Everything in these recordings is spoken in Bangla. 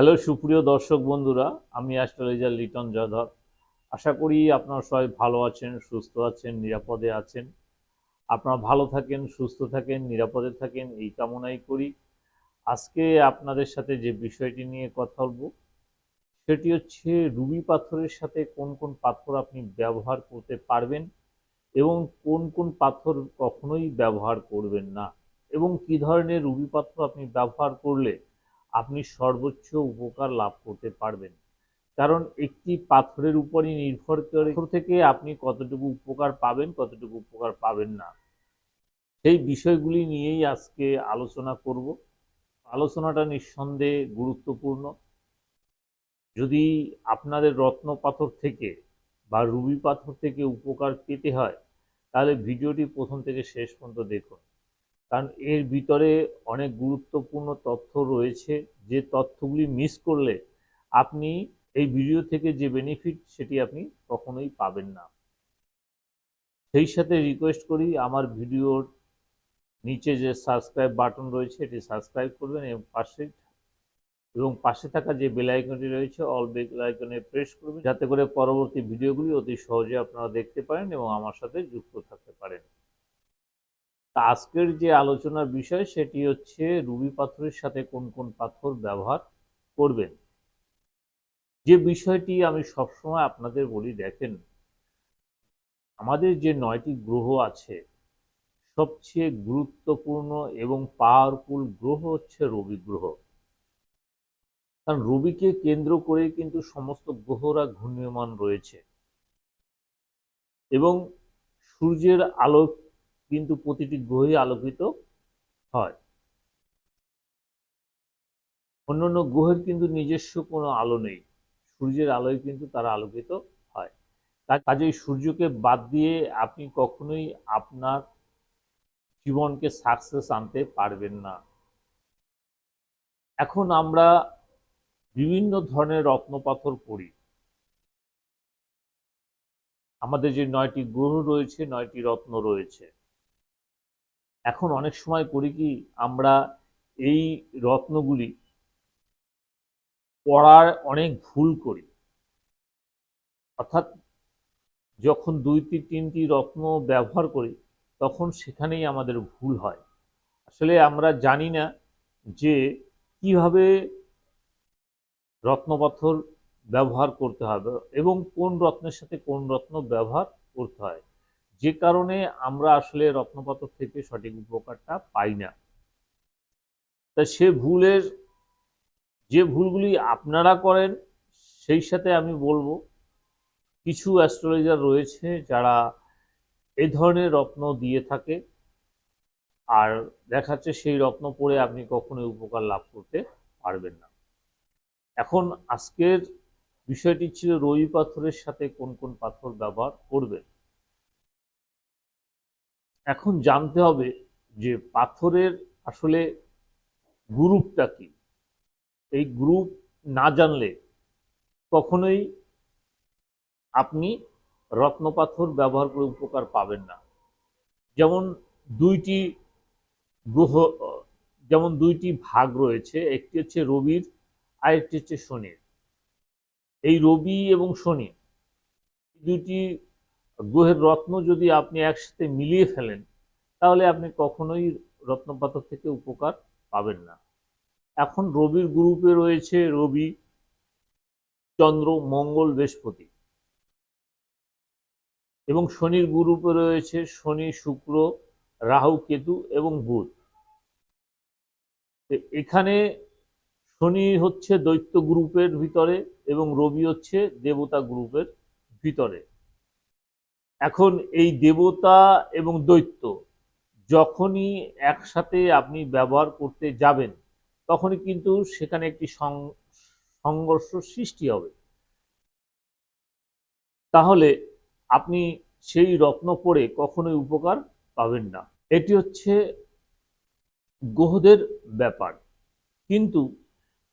হ্যালো, সুপ্রিয় দর্শক বন্ধুরা, আমি অ্যাস্ট্রোলজার লিটন যাদব আশা করি আপনারা সবাই ভালো আছেন, সুস্থ আছেন, নিরাপদে আছেন। আপনারা ভালো থাকেন, সুস্থ থাকেন, নিরাপদে থাকেন, এই কামনাই করি। আজকে আপনাদের সাথে যে বিষয়টি নিয়ে কথা বলব, সেটি হচ্ছে রুবি পাথরের সাথে কোন কোন পাথর আপনি ব্যবহার করতে পারবেন এবং কোন কোন পাথর কখনোই ব্যবহার করবেন না। এবং কি ধরনের রুবি পাথর আপনি ব্যবহার করলে আপনি সর্বোচ্চ উপকার লাভ করতে পারবেন। কারণ একটি পাথরের উপরই নির্ভর করে থেকে আপনি কতটুকু উপকার পাবেন, কতটুকু উপকার পাবেন না। সেই বিষয়গুলি নিয়েই আজকে আলোচনা করব। আলোচনাটা নিঃসন্দেহে গুরুত্বপূর্ণ। যদি আপনাদের রত্ন পাথর থেকে বা রুবি পাথর থেকে উপকার পেতে হয়, তাহলে ভিডিওটি প্রথম থেকে শেষ পর্যন্ত দেখুন। কারণ এর ভিতরে অনেক গুরুত্বপূর্ণ তথ্য রয়েছে। যে তথ্যগুলি মিস করলে আপনি এই ভিডিও থেকে যে বেনিফিট সেটি আপনি কখনোই পাবেন না। সেই সাথে রিকোয়েস্ট করি, আমার ভিডিওর নিচে যে সাবস্ক্রাইব বাটন রয়েছে, এটি সাবস্ক্রাইব করবেন এবং পাশে এবং পাশে থাকা যে বেল আইকনটি রয়েছে অল বেল আইকনে প্রেস করবেন। যাতে করে পরবর্তী ভিডিওগুলি অতি সহজে আপনারা দেখতে পারেন এবং আমার সাথে যুক্ত থাকতে পারেন। তা আজকের যে আলোচনার বিষয় সেটি হচ্ছে রুবি পাথরের সাথে কোন কোন পাথর ব্যবহার করবেন। যে বিষয়টি আমি সবসময় আপনাদের বলি, দেখেন, আমাদের যে নয়টি গ্রহ আছে, সবচেয়ে গুরুত্বপূর্ণ এবং পাওয়ারফুল গ্রহ হচ্ছে রবি গ্রহ। কারণ রবিকে কেন্দ্র করে কিন্তু সমস্ত গ্রহরা ঘূর্ণিয়মান রয়েছে। এবং সূর্যের আলো কিন্তু প্রতিটি গ্রহে আলোকিত হয়। অন্যান্য গ্রহের কিন্তু নিজস্ব কোনো আলো নেই। সূর্যের আলোয় কিন্তু তারা আলোকিত হয়। কাজেই সূর্যকে বাদ দিয়ে আপনি কখনোই আপনার জীবনকে সাকসেস আনতে পারবেন না। এখন আমরা বিভিন্ন ধরনের রত্নপাথর করি আমাদের যে নয়টি গ্রহ রয়েছে, নয়টি রত্ন রয়েছে। এখন অনেক সময় করি কি, আমরা এই রত্নগুলি পড়ার অনেক ভুল করি। অর্থাৎ যখন দুইটি, তিনটি রত্ন ব্যবহার করি, তখন সেখানেই আমাদের ভুল হয়। আসলে আমরা জানি না যে কীভাবে রত্নপাথর ব্যবহার করতে হবে এবং কোন রত্নের সাথে কোন রত্ন ব্যবহার করতে হয়। যে কারণে আমরা আসলে রত্নপাথর থেকে সঠিক উপকারটা পাই না। তা সে ভুলের, যে ভুলগুলি আপনারা করেন, সেই সাথে আমি বলব, কিছু অ্যাস্ট্রোলজার রয়েছে যারা এই ধরনের রত্ন দিয়ে থাকে, আর দেখাচ্ছে সেই রত্ন পরে আপনি কখনোই উপকার লাভ করতে পারবেন না। এখন আজকের বিষয়টি ছিল রবি পাথরের সাথে কোন কোন পাথর ব্যবহার করবেন? এখন জানতে হবে যে পাথরের আসলে গ্রুপটা কি। এই গ্রুপ না জানলে কখনোই আপনি রত্নপাথর ব্যবহার করে উপকার পাবেন না। যেমন দুইটি গ্রহ, যেমন দুইটি ভাগ রয়েছে, একটি হচ্ছে রবির আর একটি হচ্ছে শনির। এই রবি এবং শনি দুইটি গ্রহের রত্ন যদি আপনি একসাথে মিলিয়ে ফেলেন, তাহলে আপনি কখনোই রত্নপাথর থেকে উপকার পাবেন না। এখন রবির গ্রুপে রয়েছে রবি, চন্দ্র, মঙ্গল, বৃহস্পতি। এবং শনির গ্রুপে রয়েছে শনি, শুক্র, রাহু, কেতু এবং বুধ। এখানে শনি হচ্ছে দৈত্য গ্রুপের ভিতরে এবং রবি হচ্ছে দেবতা গ্রুপের ভিতরে। এখন এই দেবতা এবং দৈত্য যখনই একসাথে আপনি ব্যবহার করতে যাবেন, তখনই কিন্তু সেখানে একটি সংঘর্ষ সৃষ্টি হবে। তাহলে আপনি সেই রত্ন পড়ে কখনোই উপকার পাবেন না। এটি হচ্ছে গ্রহদের ব্যাপার। কিন্তু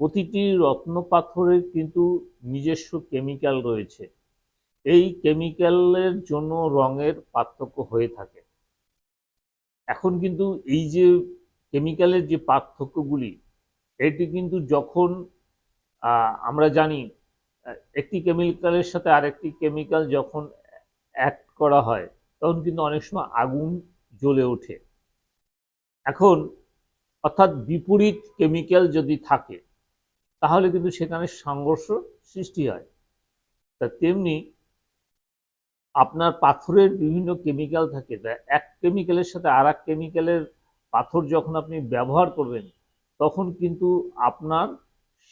প্রতিটি রত্ন পাথরের কিন্তু নিজস্ব কেমিক্যাল রয়েছে। এই কেমিক্যালের জন্য রঙের পার্থক্য হয়ে থাকে। এখন কিন্তু এই যে কেমিক্যালের যে পার্থক্যগুলি, এটি কিন্তু যখন আমরা জানি একটি কেমিক্যালের সাথে আরেকটি কেমিক্যাল যখন অ্যাড করা হয়, তখন কিন্তু অনেক সময় আগুন জ্বলে ওঠে। এখন, অর্থাৎ বিপরীত কেমিক্যাল যদি থাকে, তাহলে কিন্তু সেখানে সংঘর্ষ সৃষ্টি হয়। তা তেমনি আপনার পাথরের বিভিন্ন কেমিক্যাল থাকে। তা এক কেমিক্যালের সাথে আর এক কেমিক্যালের পাথর যখন আপনি ব্যবহার করবেন, তখন কিন্তু আপনার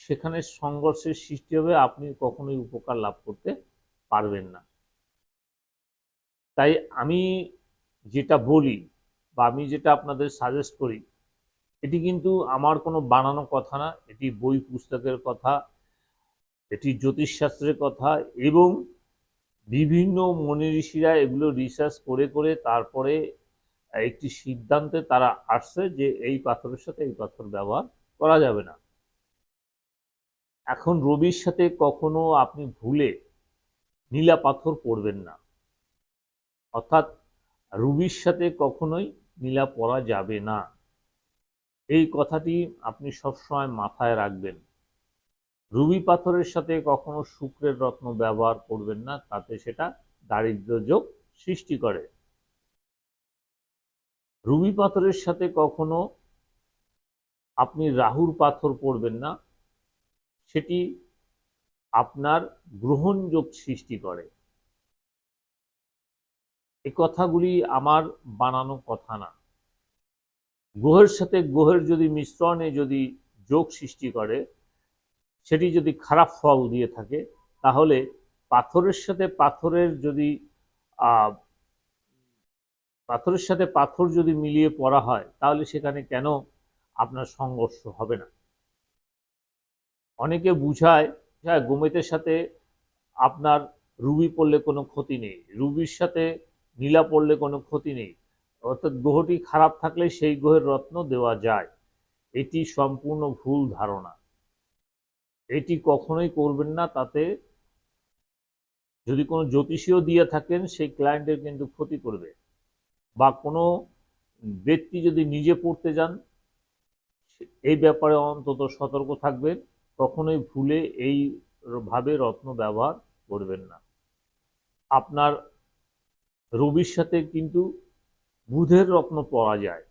সেখানে সংঘর্ষের সৃষ্টি হবে, আপনি কখনোই উপকার লাভ করতে পারবেন না। তাই আমি যেটা বলি বা আমি যেটা আপনাদের সাজেস্ট করি, এটি কিন্তু আমার কোনো বানানো কথা না, এটি বই পুস্তকের কথা, এটি জ্যোতিষশাস্ত্রের কথা এবং বিভিন্ন মনি ঋষিরা এগুলো রিসার্চ করে করে তারপরে একটি সিদ্ধান্তে তারা আসছে যে এই পাথরের সাথে এই পাথর ব্যবহার করা যাবে না। এখন রবির সাথে কখনো আপনি ভুলে নীলা পাথর পরবেন না। অর্থাৎ রুবির সাথে কখনোই নীলা পরা যাবে না। এই কথাটি আপনি সবসময় মাথায় রাখবেন। রুবি পাথরের সাথে কখনো শুক্রের রত্ন ব্যবহার করবেন না, তাতে সেটা দারিদ্র্য যোগ সৃষ্টি করে। রুবি পাথরের সাথে কখনো আপনি রাহুর পাথর পড়বেন না, সেটি আপনার গ্রহণযোগ সৃষ্টি করে। এই কথাগুলি আমার বানানো কথা না। গ্রহের সাথে গ্রহের যদি মিশ্রণে যদি যোগ সৃষ্টি করে সেটি যদি খারাপ ফল দিয়ে থাকে, তাহলে পাথরের সাথে পাথরের যদি পাথরের সাথে পাথর যদি মিলিয়ে পড়া হয়, তাহলে সেখানে কেন আপনার সংঘর্ষ হবে না? অনেকে বুঝায় হ্যাঁ গোমেতের সাথে আপনার রুবি পড়লে কোনো ক্ষতি নেই, রুবির সাথে নীলা পড়লে কোনো ক্ষতি নেই। অর্থাৎ গ্রহটি খারাপ থাকলে সেই গ্রহের রত্ন দেওয়া যায়। এটি সম্পূর্ণ ভুল ধারণা। এটি কখনোই করবেন না, তাতে যদি কোনো জ্যোতিষীও দিয়ে থাকেন, সেই ক্লায়েন্টের কিন্তু ক্ষতি করবে। বা কোনো ব্যক্তি যদি নিজে পড়তে যান, এই ব্যাপারে অন্তত সতর্ক থাকবেন, কখনোই ভুলে এই ভাবে রত্ন ব্যবহার করবেন না। আপনার রবির সাথে কিন্তু বুধের রত্ন পরা যায়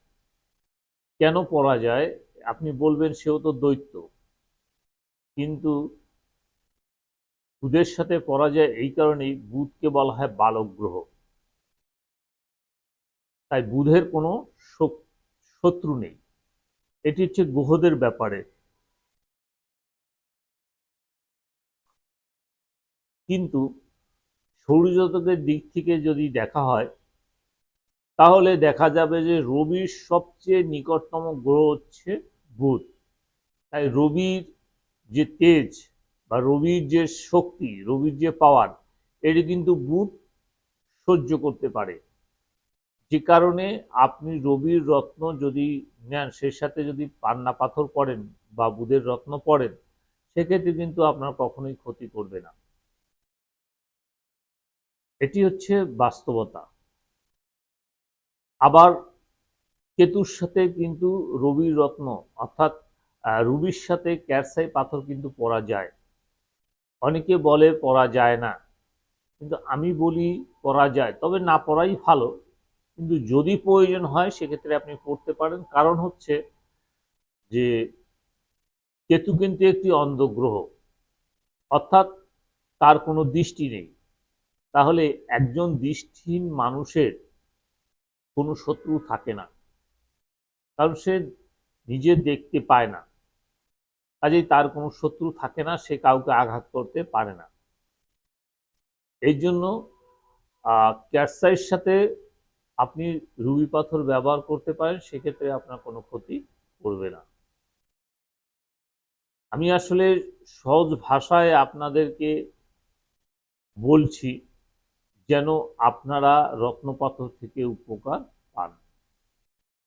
কেন পরা যায় আপনি বলবেন সেও তো দৈত্য। কিন্তু বুধের সাথে পরা যায় এই কারণেই বুধকে বলা হয় বালক গ্রহ তাই বুধের কোনো শত্রু নেই। এটি হচ্ছে গ্রহদের ব্যাপারে। কিন্তু সৌরজগতের দিক থেকে যদি দেখা হয়, তাহলে দেখা যাবে যে রবির সবচেয়ে নিকটতম গ্রহ হচ্ছে বুধ। তাই রবির যে তেজ বা রবির যে শক্তি, রবির যে পাওয়ার এটি কিন্তু বুধ সহ্য করতে পারে। যে কারণে আপনি রবির রত্ন যদি নেন সেই সাথে যদি পান্না পাথর পড়েন বা বুধের রত্ন পড়েন, সেক্ষেত্রে কিন্তু আপনার কখনোই ক্ষতি করবে না। এটি হচ্ছে বাস্তবতা। আবার কেতুর সাথে কিন্তু রবির রত্ন অর্থাৎ রুবির সাথে ক্যারসাই পাথর কিন্তু পরা যায়। অনেকে বলে পরা যায় না, কিন্তু আমি বলি পরা যায়, তবে না পরাই ভালো। কিন্তু যদি প্রয়োজন হয়, সেক্ষেত্রে আপনি পড়তে পারেন। কারণ হচ্ছে যে কেতু কিন্তু একটি অন্ধগ্রহ, অর্থাৎ তার কোনো দৃষ্টি নেই। তাহলে একজন দৃষ্টিহীন মানুষের কোনো শত্রু থাকে না, কারণ সে নিজে দেখতে পায় না। কাজেই তার কোনো শত্রু থাকে না, সে কাউকে আঘাত করতে পারে না। এই জন্য ক্যাটসাইয়ের সাথে আপনি রুবি পাথর ব্যবহার করতে পারেন, সেক্ষেত্রে আপনার কোনো ক্ষতি করবে না। আমি আসলে সহজ ভাষায় আপনাদেরকে বলছি, যেন আপনারা রত্নপাথর থেকে উপকার পান।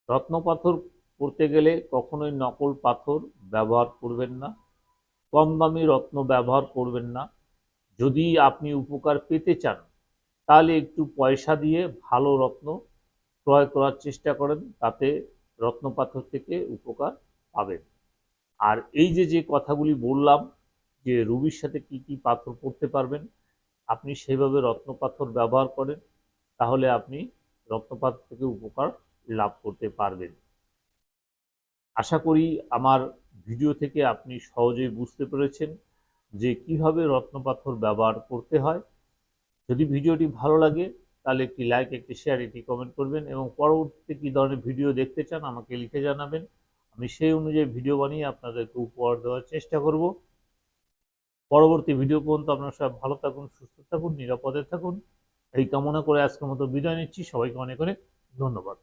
রত্নপাথর করতে গেলে কখনোই নকল পাথর ব্যবহার করবেন না, কম দামি রত্ন ব্যবহার করবেন না। যদি আপনি উপকার পেতে চান, তাহলে একটু পয়সা দিয়ে ভালো রত্ন ক্রয় করার চেষ্টা করেন, তাতে রত্ন পাথর থেকে উপকার পাবেন। আর এই যে যে কথাগুলি বললাম, যে রুবির সাথে কি কি পাথর পড়তে পারবেন, আপনি সেইভাবে রত্ন পাথর ব্যবহার করেন, তাহলে আপনি রত্নপাত থেকে উপকার লাভ করতে পারবেন। আশা করি আমার ভিডিও থেকে আপনি সহজেই বুঝতে পেরেছেন যে কীভাবে রত্নপাথর ব্যবহার করতে হয়। যদি ভিডিওটি ভালো লাগে, তাহলে একটি লাইক একটি শেয়ার একটি কমেন্ট করবেন এবং পরবর্তীতে কী ধরনের ভিডিও দেখতে চান আমাকে লিখে জানাবেন। আমি সেই অনুযায়ী ভিডিও বানিয়ে আপনাদেরকে উপহার দেওয়ার চেষ্টা করব। পরবর্তী ভিডিও পর্যন্ত আপনারা সব ভালো থাকুন, সুস্থ থাকুন, নিরাপদে থাকুন। এই কামনা করে আজকের মতো বিদায় নিচ্ছি। সবাইকে অনেক অনেক ধন্যবাদ।